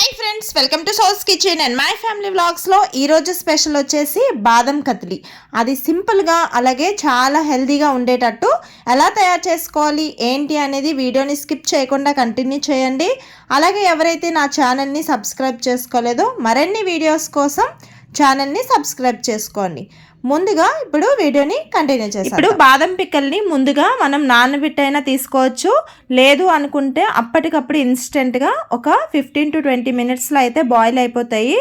Hi friends welcome to సౌస్ kitchen and my family వ్లాగ్స్లో ఈరోజు స్పెషల్ వచ్చేసి బాదం కత్లి అది సింపుల్గా అలాగే చాలా హెల్దీగా ఉండేటట్టు ఎలా తయారు చేసుకోవాలి ఏంటి అనేది వీడియోని స్కిప్ చేయకుండా కంటిన్యూ చేయండి. అలాగే ఎవరైతే నా ఛానల్ని సబ్స్క్రైబ్ చేసుకోలేదో మరిన్ని వీడియోస్ కోసం ఛానల్ని సబ్స్క్రైబ్ చేసుకోండి. ముందుగా ఇప్పుడు వీడియోని కంటిన్యూ చేస్తాం ఇప్పుడు బాదం పిక్కల్ని ముందుగా మనం నానబెట్టైనా తీసుకోవచ్చు. లేదు అనుకుంటే అప్పటికప్పుడు ఇన్స్టెంట్గా ఒక ఫిఫ్టీన్ టు ట్వంటీ మినిట్స్లో అయితే బాయిల్ అయిపోతాయి.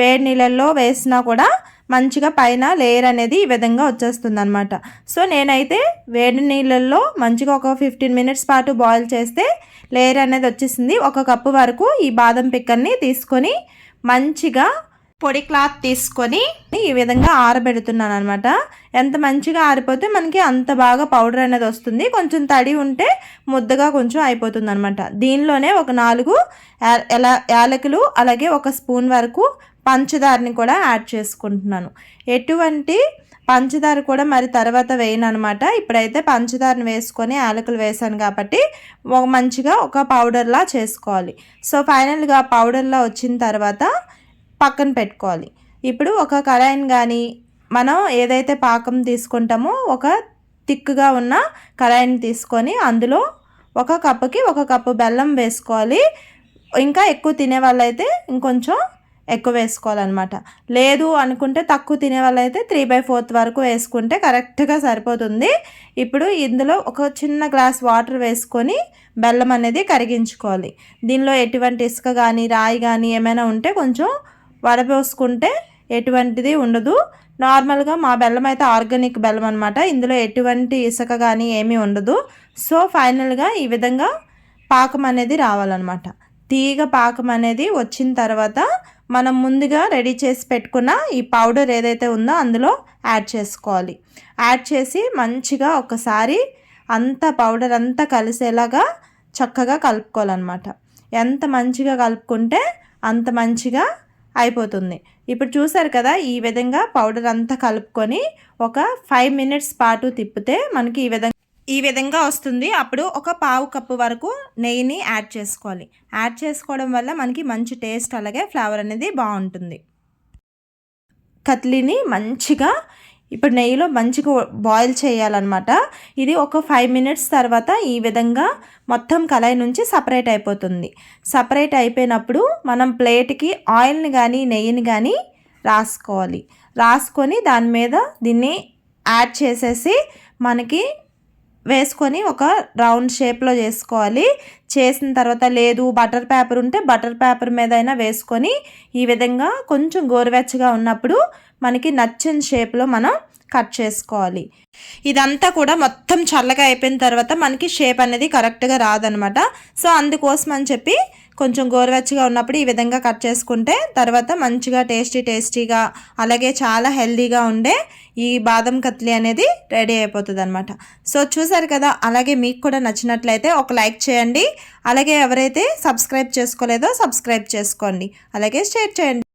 వేడి నీళ్ళల్లో వేసినా కూడా మంచిగా పైన లేయర్ అనేది ఈ విధంగా వచ్చేస్తుంది అనమాట సో నేనైతే వేడి నీళ్ళల్లో మంచిగా ఒక ఫిఫ్టీన్ మినిట్స్ పాటు బాయిల్ చేస్తే లేయర్ అనేది వచ్చేసింది. ఒక కప్పు వరకు ఈ బాదం పిక్కల్ని తీసుకొని మంచిగా పొడి క్లాత్ తీసుకొని ఈ విధంగా ఆరబెడుతున్నాను అనమాట ఎంత మంచిగా ఆరిపోతే మనకి అంత బాగా పౌడర్ అనేది వస్తుంది. కొంచెం తడి ఉంటే ముద్దగా కొంచెం అయిపోతుంది అనమాట దీనిలోనే ఒక నాలుగు ఎలా యాలకులు అలాగే ఒక స్పూన్ వరకు పంచదారని కూడా యాడ్ చేసుకుంటున్నాను. ఎటువంటి పంచదార కూడా మరి తర్వాత వేయను అనమాట ఇప్పుడైతే పంచదారని వేసుకొని యాలకులు వేసాను కాబట్టి ఒక మంచిగా ఒక పౌడర్లా చేసుకోవాలి. సో ఫైనల్గా పౌడర్లా వచ్చిన తర్వాత పక్కన పెట్టుకోవాలి. ఇప్పుడు ఒక కళాయిని కానీ మనం ఏదైతే పాకం తీసుకుంటామో ఒక థిక్గా ఉన్న కళాయిని తీసుకొని అందులో ఒక కప్పుకి ఒక కప్పు బెల్లం వేసుకోవాలి. ఇంకా ఎక్కువ తినే వాళ్ళైతే ఇంకొంచెం ఎక్కువ వేసుకోవాలన్నమాట. లేదు అనుకుంటే తక్కువ తినే వాళ్ళైతే త్రీ బై ఫోర్త్ వరకు వేసుకుంటే కరెక్ట్గా సరిపోతుంది. ఇప్పుడు ఇందులో ఒక చిన్న గ్లాస్ వాటర్ వేసుకొని బెల్లం అనేది కరిగించుకోవాలి. దీనిలో ఎటువంటి ఇసుక కానీ రాయి కానీ ఏమైనా ఉంటే కొంచెం వడపోసుకుంటే ఎటువంటిది ఉండదు. నార్మల్గా మా బెల్లం అయితే ఆర్గానిక్ బెల్లం అనమాట ఇందులో ఎటువంటి ఇసుక కానీ ఏమీ ఉండదు. సో ఫైనల్గా ఈ విధంగా పాకం అనేది రావాలన్నమాట. తీగ పాకం అనేది వచ్చిన తర్వాత మనం ముందుగా రెడీ చేసి పెట్టుకున్న ఈ పౌడర్ ఏదైతే ఉందో అందులో యాడ్ చేసుకోవాలి. యాడ్ చేసి మంచిగా ఒకసారి అంత పౌడర్ అంతా కలిసేలాగా చక్కగా కలుపుకోవాలన్నమాట. ఎంత మంచిగా కలుపుకుంటే అంత మంచిగా అయిపోతుంది. ఇప్పుడు చూసారు కదా ఈ విధంగా పౌడర్ అంతా కలుపుకొని ఒక ఫైవ్ మినిట్స్ పాటు తిప్పితే మనకి ఈ విధంగా ఈ విధంగా వస్తుంది. అప్పుడు ఒక పావు కప్పు వరకు నెయ్యిని యాడ్ చేసుకోవాలి. యాడ్ చేసుకోవడం వల్ల మనకి మంచి టేస్ట్ అలాగే ఫ్లేవర్ అనేది బాగుంటుంది. కత్లీని మంచిగా ఇప్పుడు నెయ్యిలో మంచిగా బాయిల్ చేయాలన్నమాట. ఇది ఒక ఫైవ్ మినిట్స్ తర్వాత ఈ విధంగా మొత్తం కళాయి నుంచి సపరేట్ అయిపోతుంది. సపరేట్ అయిపోయినప్పుడు మనం ప్లేట్కి ఆయిల్ని కానీ నెయ్యిని కానీ రాసుకోవాలి. రాసుకొని దాని మీద దీన్ని యాడ్ చేసేసి మనకి వేసుకొని ఒక రౌండ్ షేప్లో చేసుకోవాలి. చేసిన తర్వాత లేదు బటర్ పేపర్ ఉంటే బటర్ పేపర్ మీద అయినా వేసుకొని ఈ విధంగా కొంచెం గోరువెచ్చగా ఉన్నప్పుడు మనకి నచ్చిన షేప్లో మనం కట్ చేసుకోవాలి. ఇదంతా కూడా మొత్తం చల్లగా అయిపోయిన తర్వాత మనకి షేప్ అనేది కరెక్ట్గా రాదనమాట. సో అందుకోసం అని చెప్పి కొంచెం గోరువెచ్చగా ఉన్నప్పుడు ఈ విధంగా కట్ చేసుకుంటే తర్వాత మంచిగా టేస్టీ టేస్టీగా అలాగే చాలా హెల్దీగా ఉండే ఈ బాదం కత్లీ అనేది రెడీ అయిపోతుంది అనమాట సో చూసారు కదా అలాగే మీకు కూడా నచ్చినట్లయితే ఒక లైక్ చేయండి. అలాగే ఎవరైతే సబ్స్క్రైబ్ చేసుకోలేదో సబ్స్క్రైబ్ చేసుకోండి. అలాగే షేర్ చేయండి.